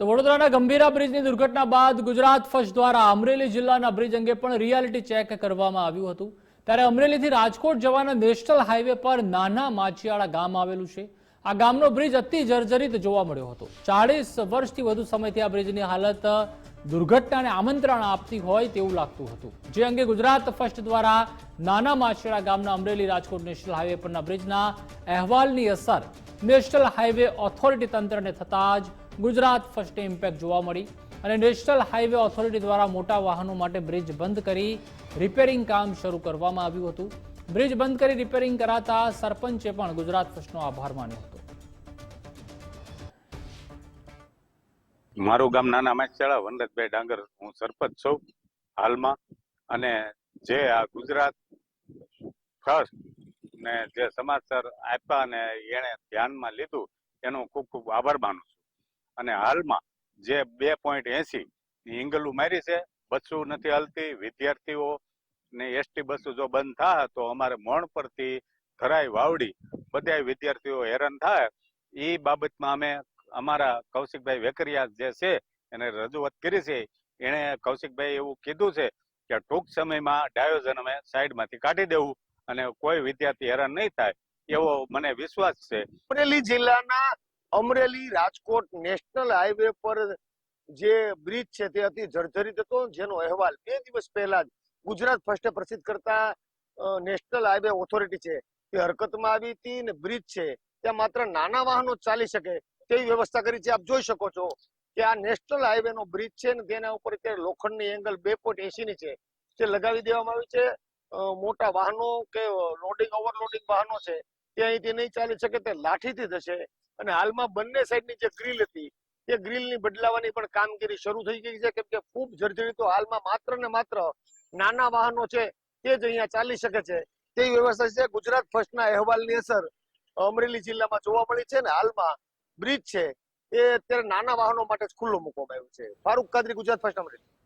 તો વડોદરાના ગંભીરા બ્રિજની દુર્ઘટના બાદ ગુજરાત ફર્સ્ટ દ્વારા અમરેલી જિલ્લાના બ્રિજ અંગે પણ રિયાલિટી ચેક કરવામાં આવ્યું હતું. ત્યારે અમરેલીથી રાજકોટ જવાના નેશનલ હાઈવે પર નાના માછીયાળા ગામ આવેલું છે. આ ગામનો બ્રિજ અતિ જર્જરિત જોવા મળ્યો હતો. ચાળીસ વર્ષથી વધુ સમયથી આ બ્રિજની હાલત દુર્ઘટનાને આમંત્રણ આપતી હોય તેવું લાગતું હતું. જે અંગે ગુજરાત ફર્સ્ટ દ્વારા નાના માછિયાળા ગામના અમરેલી રાજકોટ નેશનલ હાઈવે પરના બ્રિજના અહેવાલની અસર નેશનલ હાઈવે ઓથોરિટી તંત્રને થતાં જ ગુજરાત ફર્સ્ટે ઇમ્પેક્ટ જોવા મળી અને નેશનલ હાઈવે ઓથોરિટી દ્વારા મોટા વાહનો માટે બ્રિજ બંધ કરી રિપેરિંગ કામ શરૂ કરવામાં આવ્યું હતું. બ્રિજ બંધ કરી રિપેરિંગ કરાતા સરપંચે પણ ગુજરાત ફર્સ્ટનો આભાર માન્યો હતો. મારું ગામ નાના માછાળા વનરાજભાઈ ડાંગર, હું સરપંચ છું હાલમાં. અને જે આ ગુજરાત ફર્સ્ટ ને જે સમાચાર આપ્યા અને એને ધ્યાનમાં લીધું, એનો ખૂબ ખૂબ આભાર માનું છું. અને હાલમાં જે બે પોઈન્ટ એસી હિંગલું મારી છે, બસો નથી હાલતી, વિદ્યાર્થીઓ ને એસટી બસો જો બંધ થાય, તો અમારે મોણ પરથી થરાઈ વાવડી બધા વિદ્યાર્થીઓ હેરાન થાય. એ બાબતમાં અમે અમારા કૌશિકભાઈ વેકરિયા જે છે, એને રજૂઆત કરી છે, એણે કૌશિકભાઈ એવું કીધું છે કે ટૂંક સમયમાં ડાયોજન અમે સાઈડમાંથી કાઢી દેવું અને કોઈ વિદ્યાર્થી હેરાન નહીં થાય એવો મને વિશ્વાસ છે. અમરેલી જિલ્લાના અમરેલી રાજકોટ નેશનલ હાઈવે પર જે બ્રિજ છે તે અતિ જર્જરિત હતો. જેનો અહેવાલ બે દિવસ પહેલા જ ગુજરાત ફર્સ્ટે પ્રસિદ્ધ કરતા નેશનલ હાઈવે ઓથોરિટી છે તે હરકતમાં આવી હતી ને બ્રિજ છે ત્યાં માત્ર નાના વાહનો ચાલી શકે તેવી વ્યવસ્થા કરી છે. આપ જોઈ શકો છો કે આ નેશનલ હાઈવે નો બ્રિજ છે ને તેના ઉપર અત્યારે લોખંડની એંગલ બે પોઈન્ટ એસી ની છે તે લગાવી દેવામાં આવી છે. મોટા વાહનો કે લોડિંગ ઓવરલોડિંગ વાહનો છે તે અહીંથી નહીં ચાલી શકે તે લાઠીથી થશે અને હાલમાં બંને સાઈડની જે ગ્રીલ હતી તે ગ્રીલની બદલાવાની પણ કામગીરી શરૂ થઈ ગઈ છે. કેમ કે ખૂબ જર્જરિતો હાલમાં માત્ર ને માત્ર નાના વાહનો છે, તે જ અહીંયા ચાલી શકે છે. તેવી વ્યવસ્થા છે. ગુજરાત ફર્સ્ટના અહેવાલની અસર અમરેલી જિલ્લામાં જોવા મળી છે ને હાલમાં બ્રિજ છે, એ અત્યારે નાના વાહનો માટે જ ખુલ્લો મૂકવામાં આવ્યો છે. ફારૂક કાદરી, ગુજરાત ફર્સ્ટ અમરેલી.